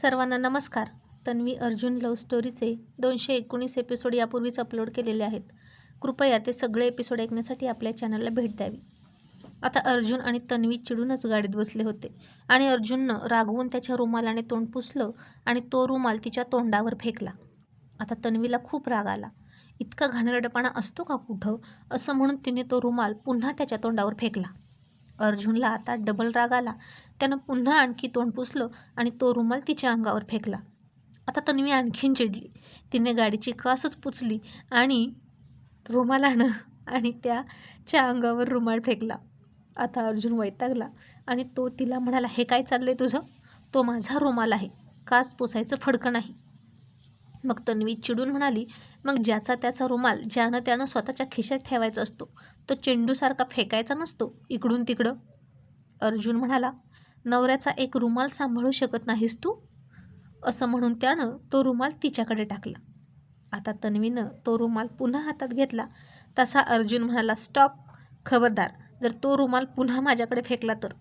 सर्वांना नमस्कार. तन्वी अर्जुन लव्ह स्टोरीचे दोनशे एकोणीस एपिसोड यापूर्वीच अपलोड केलेले आहेत. कृपया ते सगळे एपिसोड ऐकण्यासाठी आपल्या चॅनलला भेट द्यावी. आता अर्जुन आणि तन्वी चिडूनच गाडीत बसले होते आणि अर्जुननं रागवून त्याच्या रुमालाने तोंड पुसलं आणि तो रुमाल तिच्या तोंडावर फेकला. आता तन्वीला खूप राग आला. इतका घाणेरडेपणा असतो का कुठं? असं म्हणून तिने तो रुमाल पुन्हा त्याच्या तोंडावर फेकला. अर्जुनला आता डबल राग आला. त्यानं पुन्हा आणखी तोंड पुसलं आणि तो रुमाल तिच्या अंगावर फेकला. आता तन्वी आणखीन चिडली. तिने गाडीची कासच पुचली आणि रुमालानं आणि त्याच्या अंगावर रुमाल फेकला. आता अर्जुन वैतागला आणि तो तिला म्हणाला हे काय चाललं आहे तुझं? तो माझा रुमाल आहे. कास पुसायचं फडकं नाही. मग तन्वी चिडून म्हणाली मग ज्याचा त्याचा रुमाल ज्यानं त्यानं स्वतःच्या खिशात ठेवायचा असतो तो चेंडूसारखा फेकायचा नसतो इकडून तिकडं. अर्जुन म्हणाला नवऱ्याचा एक रुमाल सांभाळू शकत नाहीस तू? असं म्हणून त्यानं तो रुमाल तिच्याकडे टाकला. आता तन्वीनं तो रुमाल पुन्हा हातात घेतला. तसा अर्जुन म्हणाला स्टॉप खबरदार जर तो रुमाल पुन्हा माझ्याकडे फेकला तर.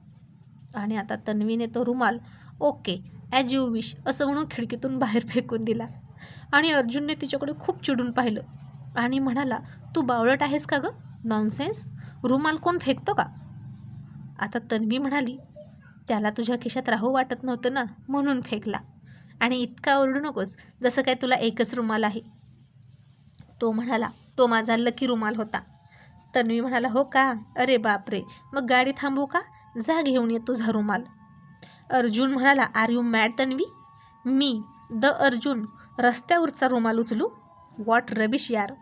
आणि आता तन्वीने तो रुमाल ओके ॲज यू विश असं म्हणून खिडकीतून बाहेर फेकून दिला. आणि अर्जुनने तिच्याकडे खूप चिडून पाहिलं. आणि म्हणाला तू बावळट आहेस का गं? नॉनसेन्स रुमाल कोण फेकतो का? आता तन्वी म्हणाली त्याला तुझ्या खिशात राहू वाटत नव्हतं ना म्हणून फेकला. आणि इतका ओरडू नकोस जसं काय तुला एकच रुमाल आहे. तो म्हणाला तो माझा लकी रुमाल होता. तन्वी म्हणाला हो का? अरे बापरे! मग गाडी थांबू का? जा घेऊन ये तुझा रुमाल. अर्जुन म्हणाला आर यू मॅड तन्वी? मी द अर्जुन रस्त्यावरचा रुमाल उचलू? वॉट रबिश यार.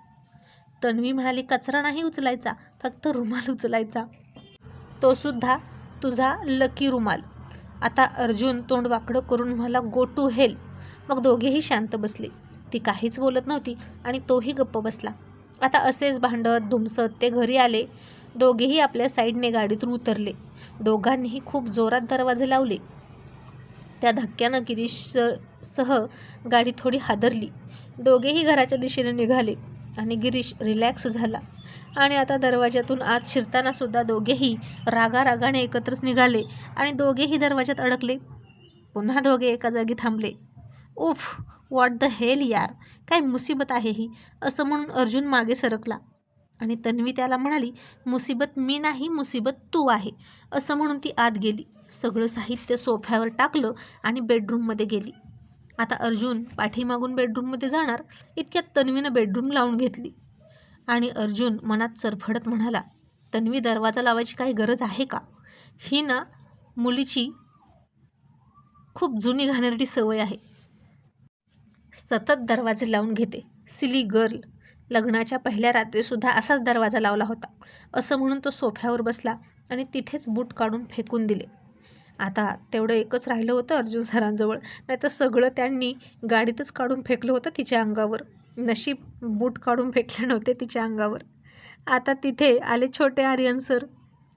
तन्वी म्हणाली कचरा नाही उचलायचा फक्त रुमाल उचलायचा. तो सुद्धा तुझा लकी रुमाल. आता अर्जुन तोंड वाकडं करून मला गो टू हेल मग दोघेही शांत बसले. ती काहीच बोलत नव्हती आणि तोही गप्प बसला. आता असेच भांडत धुमसत ते घरी आले. दोघेही आपल्या साईडने गाडीतून उतरले. दोघांनीही खूप जोरात दरवाजे लावले. त्या धक्क्यानं गिरीश सह गाडी थोडी हादरली. दोघेही घराच्या दिशेने निघाले आणि गिरीश रिलॅक्स झाला. आणि आता दरवाज्यातून आत शिरतानासुद्धा दोघेही रागारागाने एकत्रच निघाले आणि दोघेही दरवाज्यात अडकले. पुन्हा दोघे एका जागी थांबले. उफ वॉट द हेल यार? काय मुसीबत आहे ही असं म्हणून अर्जुन मागे सरकला. आणि तन्वी त्याला म्हणाली मुसीबत मी नाही मुसीबत तू आहे असं म्हणून ती आत गेली. सगळं साहित्य सोफ्यावर टाकलं आणि बेडरूममध्ये गेली. आता अर्जुन पाठीमागून बेडरूममध्ये जाणार इतक्यात तन्वीनं बेडरूम लावून घेतली. आणि अर्जुन मनात चरफडत म्हणाला तन्वी दरवाजा लावायची काही गरज आहे का ही ना मुलीची खूप जुनी घाणेरडी सवय आहे. सतत दरवाजे लावून घेते. सिली गर्ल लग्नाच्या पहिल्या रात्रीसुद्धा असाच दरवाजा लावला होता. असं म्हणून तो सोफ्यावर बसला आणि तिथेच बूट काढून फेकून दिले. आता तेवढं एकच राहिलं होतं अर्जुन सरांजवळ. नाही तर सगळं त्यांनी गाडीतच काढून फेकलं होतं तिच्या अंगावर. नशीब बूट काढून फेकले नव्हते तिच्या अंगावर. आता तिथे आले छोटे आर्यन सर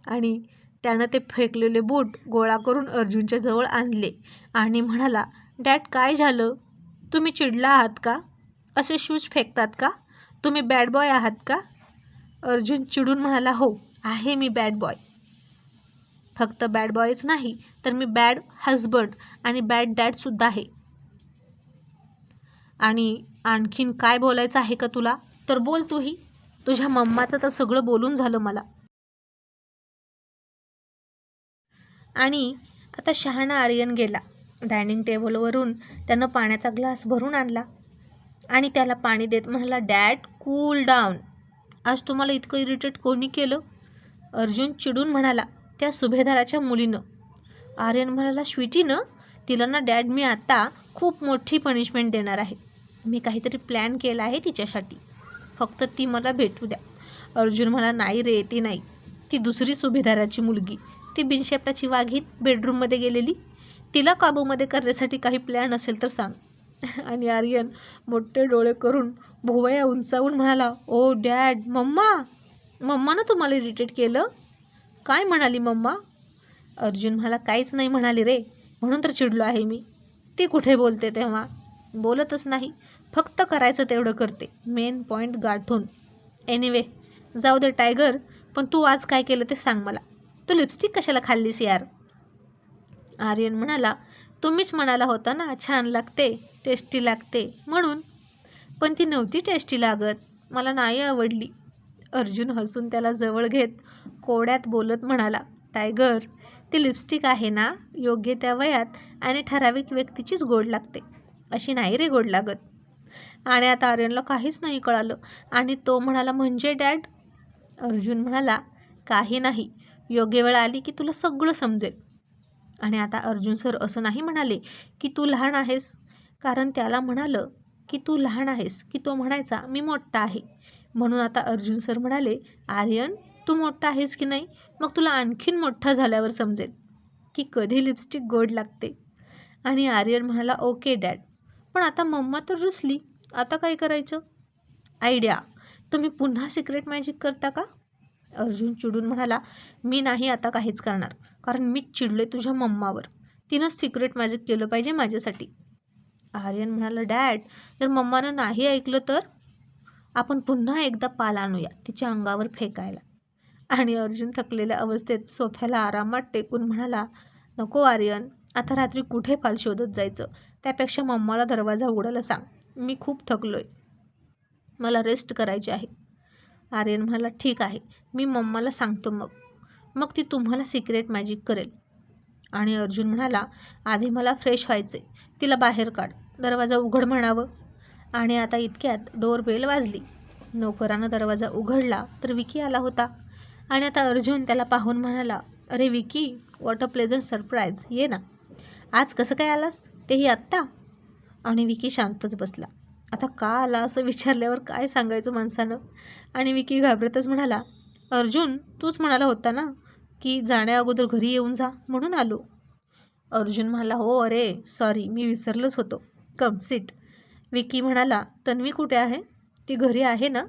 आणि त्यानं ते फेकलेले बूट गोळा करून अर्जुनच्या जवळ आणले आणि म्हणाला डॅड काय झालं? तुम्ही चिडला आहात का? असे शूज फेकतात का? तुम्ही बॅड बॉय आहात का? अर्जुन चिडून म्हणाला हो आहे मी बॅड बॉय. फक्त बॅड बॉयच नाही तर मी बॅड हजबंड आणि बॅड डॅडसुद्धा आहे. आणि आणखीन काय बोलायचं आहे का तुला? तर बोल तूही. तुझ्या मम्माचं तर सगळं बोलून झालं मला. आणि आता शहाणा आर्यन गेला. डायनिंग टेबलवरून त्यानं पाण्याचा ग्लास भरून आणला. आणि त्याला पाणी देत म्हणाला डॅड कूल डाऊन आज तुम्हाला इतकं इरिटेट कोणी केलं? अर्जुन चिडून म्हणाला त्या सुभेदाराच्या मुलीनं. आर्यन म्हणाला स्वीटीनं तिला ना डॅड मी आता खूप मोठी पनिशमेंट देणार आहे. मी काहीतरी प्लॅन केला आहे तिच्यासाठी. फक्त ती मला भेटू द्या. अर्जुन मला नाही रे ती नाही. ती दुसरी सुभेदाराची मुलगी. ती बिनशेपटाची वाघीत बेडरूममध्ये गेलेली. तिला काबूमध्ये करण्यासाठी काही प्लॅन असेल तर सांग. आणि आर्यन मोठे डोळे करून भुवया उंचावून म्हणाला ओ डॅड मम्मा! मम्मानं तुम्हाला इरिटेट केलं? काय म्हणाली मम्मा? अर्जुन मला काहीच नाही म्हणाली रे. म्हणून तर चिडलो आहे मी. ती कुठे बोलते तेव्हा? बोलतच नाही. फक्त करायचं तेवढं करते. मेन पॉईंट गाठून. एनिवे जाऊ दे टायगर पण तू आज काय केलं ते सांग मला. तू लिपस्टिक कशाला खाल्लीस यार? आर्यन म्हणाला तुम्हीच म्हणाला होता ना छान लागते टेस्टी लागते. म्हणून पण ती नव्हती टेस्टी लागत. मला नाही आवडली. अर्जुन हसून त्याला जवळ घेत कोड्यात बोलत म्हणाला टायगर ती लिपस्टिक आहे ना? योग्य त्या वयात आणि ठराविक व्यक्तीचीच गोड लागते. अशी नाही रे गोड लागत. आणि आता आर्यनला काहीच नाही कळालं. आणि तो म्हणाला म्हणजे डॅड? अर्जुन म्हणाला काही नाही. योग्य वेळ आली की तुला सगळं समजेल. आणि आता अर्जुन सर असं नाही म्हणाले की तू लहान आहेस. कारण त्याला म्हणालं की तू लहान आहेस. की तो म्हणायचा मी मोठा आहे. म्हणून आता अर्जुन सर म्हणाले आर्यन तू मोठा आहेस की नाही? मग तुला आणखीन मोठा झाल्यावर समजेल की कधी लिपस्टिक गोड लागते. आणि आर्यन म्हणाला ओके डॅड. पण आता मम्मा तर रुसली. आता काय करायचं? आयडिया. तुम्ही पुन्हा सिक्रेट मॅजिक करता का? अर्जुन चिडून म्हणाला मी नाही आता काहीच करणार. कारण मीच चिडले तुझ्या मम्मावर. तिनंच सिक्रेट मॅजिक केलं पाहिजे माझ्यासाठी. आर्यन म्हणाला डॅड जर मम्मानं नाही ऐकलं तर? आपण पुन्हा एकदा पाल आणूया. तिच्या अंगावर फेकायला. आणि अर्जुन थकलेल्या अवस्थेत सोफ्याला आरामात टेकून म्हणाला नको आर्यन आता रात्री कुठे पाल शोधत जायचं? त्यापेक्षा मम्माला दरवाजा उघडायला सांग. मी खूप थकलोय. मला रेस्ट करायची आहे. आर्यन म्हणाला ठीक आहे. मी मम्माला सांगतो मग. मग ती तुम्हाला सिक्रेट मॅजिक करेल. आणि अर्जुन म्हणाला आधी मला फ्रेश व्हायचे तिला बाहेर काढ. दरवाजा उघड म्हणावं. आणि आता इतक्यात डोर बेल वाजली. नोकरानं दरवाजा उघडला तर विकी आला होता. आणि आता अर्जुन त्याला पाहून म्हणाला अरे Vicky what a pleasant surprise ये ना. आज कसं काय आलास? तेही आत्ता? आणि विकी शांतच बसला. आता का आला असं विचारल्यावर काय सांगायचं माणसानं? आणि विकी घाबरतच म्हणाला अर्जुन तूच म्हणाला होता ना की जाण्या अगोदर घरी येऊन जा म्हणून आलो. अर्जुन म्हणाला हो अरे सॉरी मी विसरलोच होतो. कम सीट विकी म्हणाला तन्वी कुठे आहे? ती घरी आहे ना?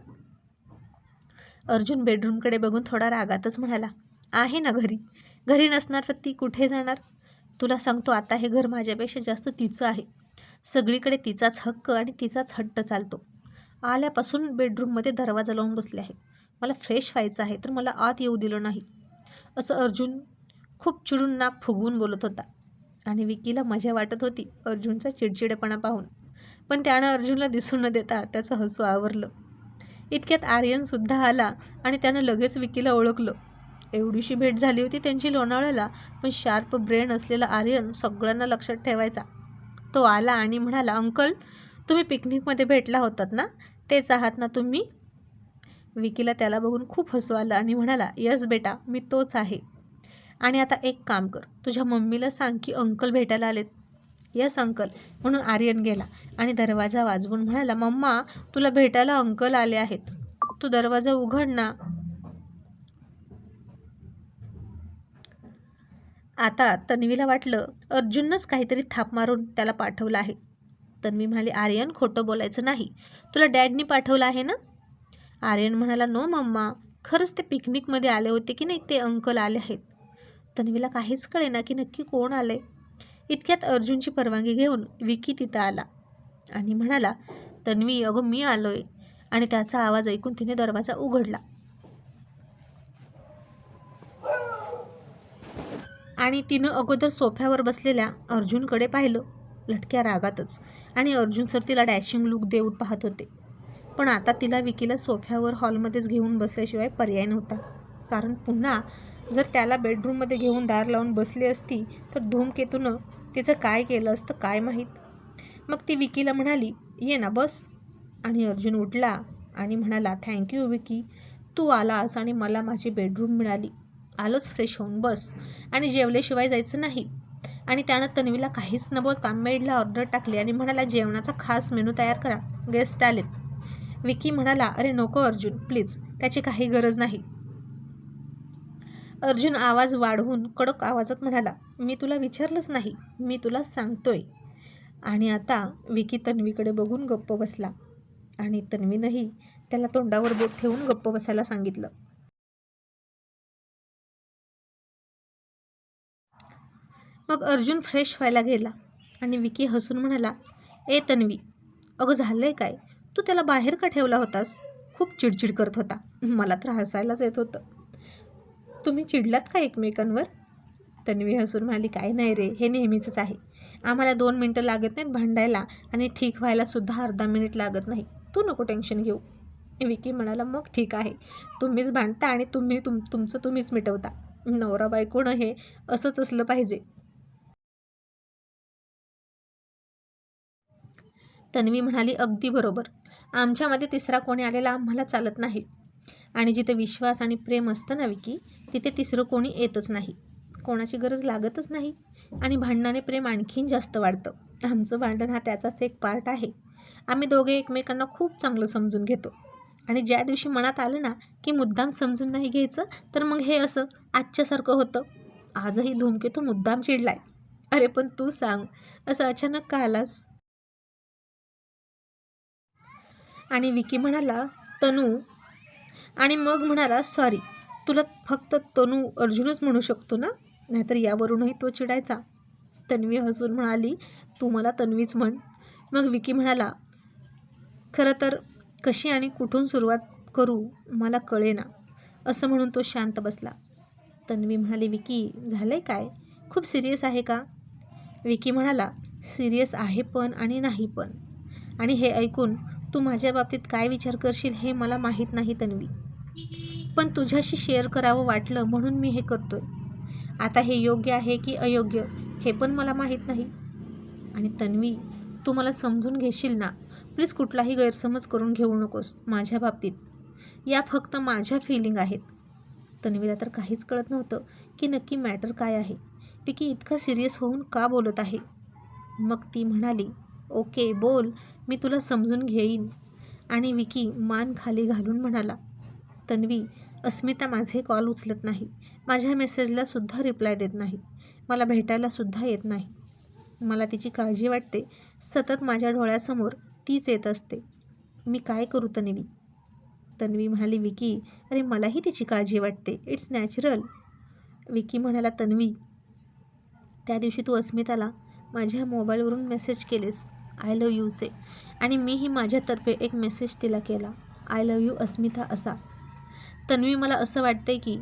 अर्जुन बेडरूमकडे बघून थोडा रागातच म्हणाला आहे ना घरी? घरी नसणार तर ती कुठे जाणार? तुला सांगतो आता हे घर माझ्यापेक्षा जास्त तिचं आहे. सगळीकडे तिचाच हक्क आणि तिचाच हट्ट चालतो. आल्यापासून बेडरूममध्ये दरवाजा लावून बसले आहे. मला फ्रेश व्हायचं आहे तर मला आत येऊ दिलं नाही. असं अर्जुन खूप चिडून नाक फुगवून बोलत होता. आणि विकीला मजा वाटत होती अर्जुनचा चिडचिडेपणा पाहून. पण त्यानं अर्जुनला दिसून न देता त्याचं हसू आवरलं. इतक्यात आर्यनसुद्धा आला आणि त्यानं लगेच विकीला ओळखलं. एवढीशी भेट झाली होती त्यांची लोणावळ्याला पण शार्प ब्रेन असलेला आर्यन सगळ्यांना लक्षात ठेवायचा. तो आला आणि म्हणाला अंकल तुम्ही पिकनिकमध्ये भेटला होतात ना? तेच आहात ना तुम्ही? विकीला त्याला बघून खूप हसू आलं आणि म्हणाला यस बेटा मी तोच आहे. आणि आता एक काम कर तुझ्या मम्मीला सांग की अंकल भेटायला आलेत. यस अंकल म्हणून आर्यन गेला आणि दरवाजा वाजवून म्हणाला मम्मा तुला भेटायला अंकल आले आहेत. तू दरवाजा उघड ना. आता तन्वीला वाटलं अर्जुननंच काहीतरी थाप मारून त्याला पाठवलं आहे. तन्वी म्हणाली आर्यन खोटं बोलायचं नाही. तुला डॅडनी पाठवलं आहे ना? आर्यन म्हणाला नो मम्मा. खरंच ते पिकनिकमध्ये आले होते की नाही ते अंकल आले आहेत. तन्वीला काहीच कळेना की नक्की कोण आले इतक्यात अर्जुनची परवानगी घेऊन विकी तिथं आला आणि म्हणाला तन्वी अगं मी आलोय. आणि त्याचा आवाज ऐकून तिने दरवाजा उघडला. आणि तिनं अगोदर सोफ्यावर बसलेल्या अर्जुनकडे पाहिलं लटक्या रागातच. आणि अर्जुन सर तिला डॅशिंग लुक देऊन पाहत होते. पण आता तिला विकीला सोफ्यावर हॉलमध्येच घेऊन बसल्याशिवाय पर्याय नव्हता. कारण पुन्हा जर त्याला बेडरूममध्ये घेऊन दार लावून बसली असती तर धूमकेतूनं तिचं काय केलं असतं काय माहीत? मग ती विकीला म्हणाली ये ना बस. आणि अर्जुन उठला आणि म्हणाला थँक्यू विकी. तू आलास आणि मला माझी बेडरूम मिळाली. आलोच फ्रेश होऊन बस. आणि जेवल्याशिवाय जायचं नाही. आणि त्यानं तन्वीला काहीच न बोलता मेडला ऑर्डर टाकली आणि म्हणाला जेवणाचा खास मेनू तयार करा. गेस्ट आलेत. विकी म्हणाला अरे नको अर्जुन. प्लीज त्याची काही गरज नाही. अर्जुन आवाज वाढवून कडक आवाजात म्हणाला मी तुला विचारलंच नाही मी तुला सांगतोय. आणि आता विकी तन्वीकडे बघून गप्प बसला आणि तन्वीनंही त्याला तोंडावर बोट ठेवून गप्प बसायला सांगितलं. मग अर्जुन फ्रेश व्हायला गेला आणि विकी हसून म्हणाला ए तन्वी अगं झालंय काय? तू त्याला बाहेर का ठेवला होतास? खूप चिडचिड करत होता. मला तर हसायलाच येत होतं. तुम्ही चिडलात का एकमेकांवर? तन्वी हसून म्हणाली काय नाही रे हे नेहमीचंच आहे. आम्हाला दोन मिनटं लागत नाहीत भांडायला आणि ठीक व्हायलासुद्धा अर्धा मिनिट लागत नाही. तू नको टेन्शन घेऊ. विकी म्हणाला मग ठीक आहे. तुम्हीच भांडता आणि तुम्ही तुम तुमचं तुम्हीच मिटवता. नवरा बायकोनं हे असंच असलं पाहिजे. तन्वी म्हणाली अगदी बरोबर. आमच्यामध्ये तिसरा कोणी आलेला आम्हाला चालत नाही. आणि जिथे विश्वास आणि प्रेम असतं ना विकी तिथे तिसरं कोणी येतच नाही. कोणाची गरज लागतच नाही. आणि भांडणाने प्रेम आणखीन जास्त वाढतं. आमचं भांडण हा त्याचाच एक पार्ट आहे. आम्ही दोघे एकमेकांना खूप चांगलं समजून घेतो. आणि ज्या दिवशी मनात आलं ना की मुद्दाम समजून नाही घ्यायचं तर मग हे असं आजच्यासारखं होतं. आजही धूमकेतू मुद्दाम चिडलाय. अरे पण तू सांग असं अचानक का आलास? आणि विकी म्हणाला तनू आणि मग म्हणाला सॉरी तुला फक्त तनू अर्जुनच म्हणू शकतो ना? नाहीतर यावरूनही तो चिडायचा. तन्वी हसून म्हणाली तू मला तन्वीच म्हण. मग विकी म्हणाला खरं तर कशी आणि कुठून सुरुवात करू मला कळेना असं म्हणून तो शांत बसला. तन्वी म्हणाली विकी झालं आहे काय? खूप सिरियस आहे का? विकी म्हणाला सिरियस आहे पण आणि नाही पण. आणि हे ऐकून तू माझ्या बाबतीत काय विचार करशील हे मला माहीत नाही तन्वी. पण तुझ्याशी शेअर करावं वाटलं म्हणून मी हे करतोय. आता हे योग्य आहे की अयोग्य हे पण मला माहीत नाही. आणि तन्वी तू मला समजून घेशील ना? प्लीज कुठलाही गैरसमज करून घेऊ नकोस माझ्या बाबतीत. या फक्त माझ्या फिलिंग आहेत. तन्वीला तर काहीच कळत नव्हतं की नक्की मॅटर काय आहे. पिकी इतका सिरियस होऊन का बोलत आहे? मग ती म्हणाली ओके बोल. मी तुला समजून घेईन. आणि विकी मान खाली घालून म्हणाला तन्वी अस्मिता माझे कॉल उचलत नाही. माझ्या मेसेजला सुद्धा रिप्लाय देत नाही. मला भेटायला सुद्धा येत नाही. मला तिची काळजी वाटते. सतत माझ्या डोळ्यासमोर तीच येत असते. मी काय करू तन्वी? तन्वी म्हणाली विकी अरे मलाही तिची काळजी वाटते. It's natural. विकी म्हणाला तन्वी त्या दिवशी तू अस्मिताला माझ्या मोबाईलवरून मेसेज केलेस. आय लव यूचे आणि मीही माझ्यातर्फे एक मेसेज तिला केला आय लव यू अस्मिता असा. तन्वी मला असं वाटतंय की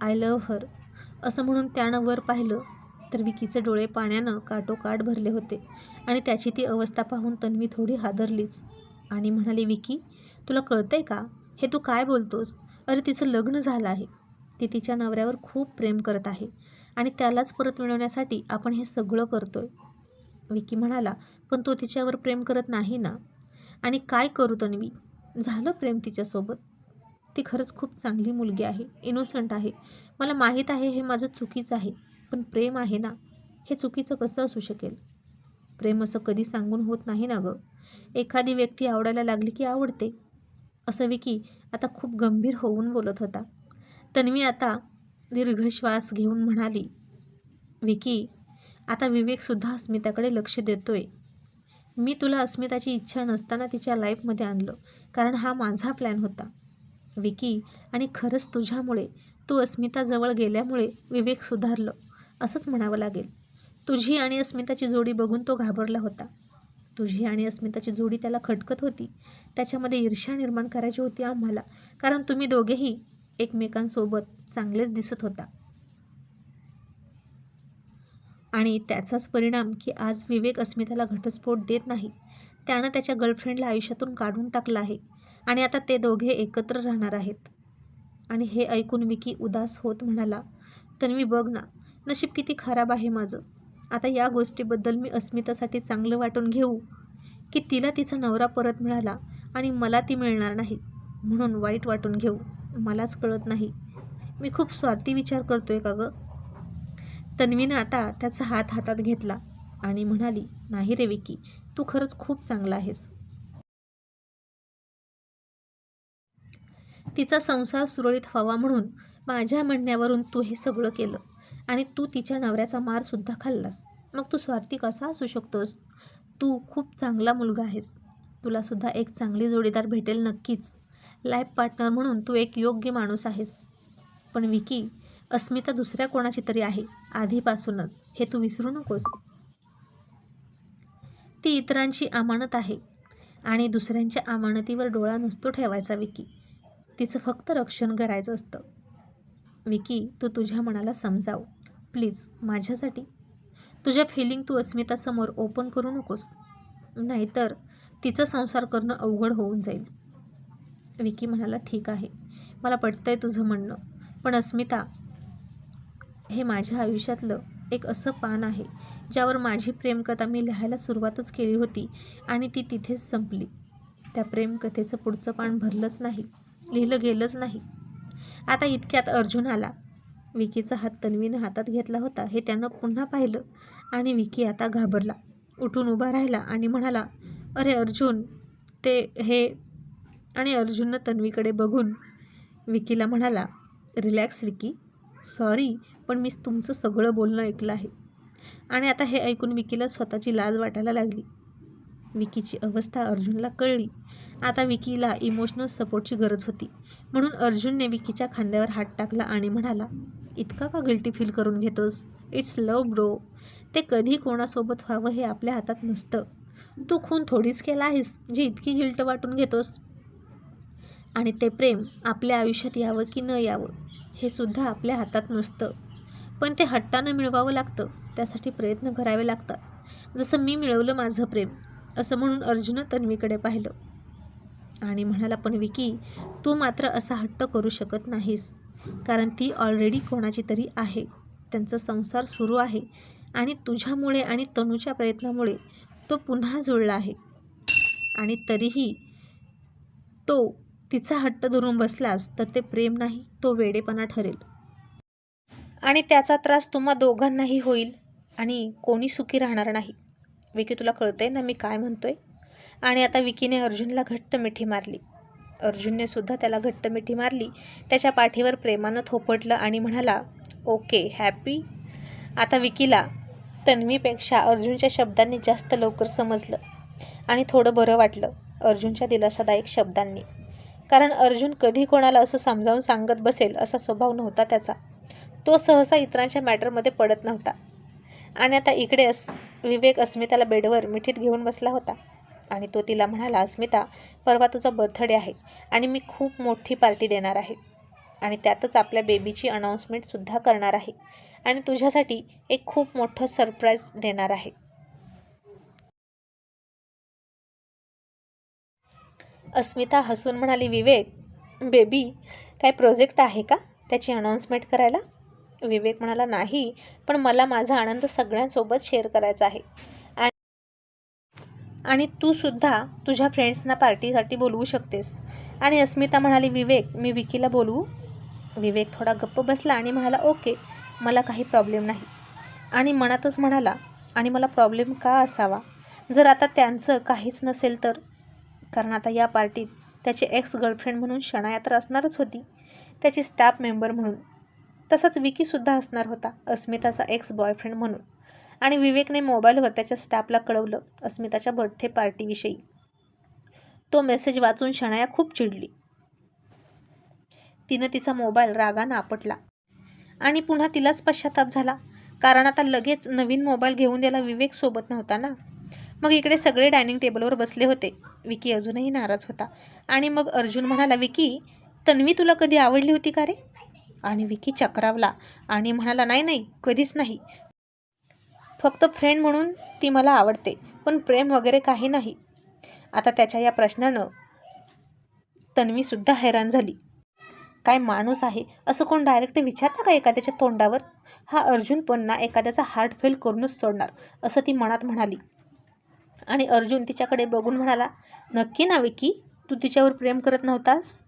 आय लव हर. असं म्हणून त्यानं वर पाहिलं तर विकीचे डोळे पाण्यानं काटोकाट भरले होते आणि त्याची ती अवस्था पाहून तन्वी थोडी हादरलीच आणि म्हणाली विकी तुला कळतंय का? हे तू काय बोलतोस? अरे तिचं लग्न झालं आहे. ती तिच्या नवऱ्यावर खूप प्रेम करत आहे आणि त्यालाच परत मिळवण्यासाठी आपण हे सगळं करतोय. विकी म्हणाला पण तो तिच्यावर प्रेम करत नाही ना? आणि काय करू तन्वी? झालं प्रेम तिच्यासोबत? ती खरंच खूप चांगली मुलगी आहे इनोसंट आहे. मला माहीत आहे हे माझं चुकीचं आहे पण प्रेम आहे ना? हे चुकीचं कसं असू शकेल? प्रेम असं कधी सांगून होत नाही ना गं? एखादी व्यक्ती आवडायला लागली की आवडते. असं विकी आता खूप गंभीर होऊन बोलत होता. तन्वी आता दीर्घ श्वास घेऊन म्हणाली विकी आता विवेकसुद्धा अस्मिताकडे लक्ष देतोय. मी तुला अस्मिताची इच्छा नसताना तिच्या लाईफमध्ये आणलं कारण हा माझा प्लॅन होता. विकी आणि खरंच तुझ्यामुळे तू अस्मिताजवळ गेल्यामुळे विवेक सुधारलं असंच म्हणावं लागेल. तुझी आणि अस्मिताची जोडी बघून तो घाबरला होता. तुझी आणि अस्मिताची जोडी त्याला खटकत होती. त्याच्यामध्ये ईर्ष्या निर्माण करायची होती आम्हाला कारण तुम्ही दोघेही एकमेकांसोबत चांगलेच दिसत होता. आणि त्याचाच परिणाम की आज विवेक अस्मिताला घटस्फोट देत नाही. त्यानं त्याच्या गर्लफ्रेंडला आयुष्यातून काढून टाकलं आहे आणि आता ते दोघे एकत्र राहणार आहेत. आणि हे ऐकून विकी उदास होत म्हणाला तन्वी बघ ना नशीब किती खराब आहे माझं. आता या गोष्टीबद्दल मी अस्मितासाठी चांगलं वाटून घेऊ. की तिला तिचा नवरा परत मिळाला आणि मला ती मिळणार नाही म्हणून वाईट वाटून घेऊ. मलाच कळत नाही. मी खूप स्वार्थी विचार करतोय का गं? तन्वीनं आता त्याचा हात हातात घेतला आणि म्हणाली नाही रे विकी तू खरंच खूप चांगला आहेस. तिचा संसार सुरळीत व्हावा म्हणून माझ्या म्हणण्यावरून तू हे सगळं केलं आणि तू तिच्या नवऱ्याचा मारसुद्धा खाल्लास. मग तू स्वार्थी कसा असू शकतोस? तू खूप चांगला मुलगा आहेस. तुलासुद्धा एक चांगली जोडीदार भेटेल नक्कीच. लाईफ पार्टनर म्हणून तू एक योग्य माणूस आहेस. पण विकी अस्मिता दुसऱ्या कोणाची तरी आहे? आधीपासूनच. हे तू विसरू नकोस. ती इतरांची अमानत आहे आणि दुसऱ्यांच्या अमानतीवर डोळा नुसतो ठेवायचा विकी. तिचं फक्त रक्षण करायचं असतं. विकी तू तुझ्या मनाला समजाव. प्लीज माझ्यासाठी. तुझ्या फिलिंग तू अस्मितासमोर ओपन करू नकोस. नाहीतर तिचं संसार करणं अवघड होऊन जाईल. विकी म्हणाला ठीक आहे. मला पटतंय तुझं म्हणणं. पण अस्मिता हे माझ्या आयुष्यातलं एक असं पान आहे ज्यावर माझी प्रेमकथा मी लिहायला सुरुवातच केली होती आणि ती तिथेच संपली. त्या प्रेमकथेचं पुढचं पान भरलंच नाही लिहिलं गेलंच नाही. आता इतक्यात अर्जुन आला. विकीचा हात तन्वीने हातात घेतला होता हे त्यानं पुन्हा पाहिलं आणि विकी आता घाबरला. उठून उभा राहिला आणि म्हणाला अरे अर्जुन ते हे आणि अर्जुननं तन्वीकडे बघून विकीला म्हणाला रिलॅक्स विकी. सॉरी पण मी तुमचं सगळं बोलणं ऐकलं आहे. आणि आता हे ऐकून विकीला स्वतःची लाज वाटायला लागली. विकीची अवस्था अर्जुनला कळली. आता विकीला इमोशनल सपोर्टची गरज होती. म्हणून अर्जुनने विकीच्या खांद्यावर हात टाकला आणि म्हणाला इतका का गिल्टी फील करून घेतोस? इट्स लव ब्रो ते कधी कोणासोबत व्हावं हे आपल्या हातात नसतं. तू खून थोडीच केला आहेस जी इतकी गिल्ट वाटून घेतोस. आणि ते प्रेम आपल्या आयुष्यात यावं की न यावं हे सुद्धा आपल्या हातात नसतं. पण ते हट्टानं मिळवावं लागतं. त्यासाठी प्रयत्न करावे लागतात. जसं मी मिळवलं माझं प्रेम असं म्हणून अर्जुन तन्वीकडे पाहिलं. आणि म्हणाला पण विकी तू मात्र असा हट्ट करू शकत नाहीस. कारण ती ऑलरेडी कोणाची तरी आहे. त्यांचा संसार सुरू आहे. आणि तुझ्यामुळे आणि तनूच्या प्रयत्नामुळे तो पुन्हा जुळला आहे. आणि तरीही तो तिचा हट्ट धरून बसलास तर ते प्रेम नाही तो वेडेपणा ठरेल. आणि त्याचा त्रास तुम्हा दोघांनाही होईल आणि कोणी सुखी राहणार नाही. विकी तुला कळतंय ना मी काय म्हणतोय? आणि आता विकीने अर्जुनला घट्ट मिठी मारली. अर्जुनने सुद्धा त्याला घट्ट मिठी मारली. त्याच्या पाठीवर प्रेमानं थोपटलं आणि म्हणाला ओके हॅपी. आता विकीला तन्वीपेक्षा अर्जुनच्या शब्दांनी जास्त लवकर समजलं आणि थोडं बरं वाटलं अर्जुनच्या दिलासादायक शब्दांनी. कारण अर्जुन कधी कोणाला असं समजावून सांगत बसेल असा स्वभाव नव्हता त्याचा. तो सहसा इतरांच्या मॅटरमध्ये पडत नव्हता. आणि आता इकडे अस विवेक अस्मिताला बेडवर मिठीत घेऊन बसला होता. आणि तो तिला म्हणाला अस्मिता परवा तुझा बर्थडे आहे आणि मी खूप मोठी पार्टी देणार आहे. आणि त्यातच आपल्या बेबीची अनाऊन्समेंटसुद्धा करणार आहे. आणि तुझ्यासाठी एक खूप मोठं सरप्राईज देणार आहे. अस्मिता हसून म्हणाली विवेक बेबी काय प्रोजेक्ट आहे का त्याची अनाऊन्समेंट करायला? विवेक म्हणाला नाही पण मला माझा आनंद सगळ्यांसोबत शेअर करायचा आहे. आणि तू सुद्धा तुझ्या फ्रेंड्सना पार्टीसाठी बोलवू शकतेस. आणि अस्मिता म्हणाली विवेक मी विकीला बोलवू? विवेक थोडा गप्प बसला आणि म्हणाला ओके मला काही प्रॉब्लेम नाही. आणि मनातच म्हणाला आणि मला प्रॉब्लेम का असावा? जर आता त्यांचं काहीच नसेल तर? कारण आता या पार्टीत त्याची एक्स गर्लफ्रेंड म्हणून शणायात्रा तर असणारच होती. त्याची स्टाफ मेंबर म्हणून. तसंच विकीसुद्धा असणार होता अस्मिताचा एक्स बॉयफ्रेंड म्हणून. आणि विवेकने मोबाईलवर त्याच्या स्टाफला कळवलं अस्मिताच्या बर्थडे पार्टीविषयी तो मेसेज वाचून शनाया खूप चिडली. तिनं तिचा मोबाईल रागानं आपटला. आणि पुन्हा तिलाच पश्चाताप झाला. कारण आता लगेच नवीन मोबाईल घेऊन द्यायला विवेक सोबत नव्हता ना? मग इकडे सगळे डायनिंग टेबलवर बसले होते. विकी अजूनही नाराज होता. आणि मग अर्जुन म्हणाला विकी तन्वी तुला कधी आवडली होती का रे? आणि विकी चक्रावला आणि म्हणाला नाही नाही कधीच नाही. फक्त फ्रेंड म्हणून ती मला आवडते पण प्रेम वगैरे काही नाही. आता त्याच्या या प्रश्नानं तन्वीसुद्धा हैराण झाली. काय माणूस आहे? असं कोण डायरेक्ट विचारता का एखाद्याच्या तोंडावर? हा अर्जुन पण ना एखाद्याचा हार्ट फेल करूनच सोडणार असं ती मनात म्हणाली. आणि अर्जुन तिच्याकडे बघून म्हणाला नक्की ना विकी? तू तिच्यावर प्रेम करत नव्हतास?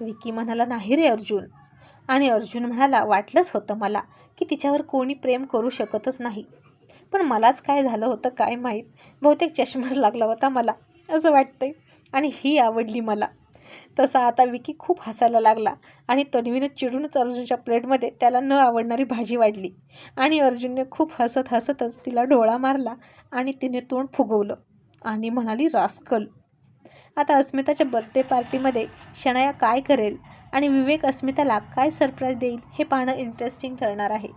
विकी म्हणाला नाही रे अर्जुन. आणि अर्जुन म्हणाला वाटलंच होतं मला की तिच्यावर कोणी प्रेम करू शकतच नाही. पण मलाच काय झालं होतं काय माहीत? बहुतेक चष्माच लागला होता मला असं वाटतंय. आणि ही आवडली मला. तसा आता विकी खूप हसायला लागला आणि तन्वीनं चिडूनच अर्जुनच्या प्लेटमध्ये त्याला न आवडणारी भाजी वाढली. आणि अर्जुनने खूप हसत हसतच तिला डोळा मारला आणि तिने तोंड फुगवलं आणि म्हणाली रास्कल. आता अस्मिताच्या बर्थडे पार्टीमध्ये शनाया काय करेल? आणि विवेक अस्मिताला काय सरप्राईज देईल हे पाहणं इंटरेस्टिंग ठरणार आहे.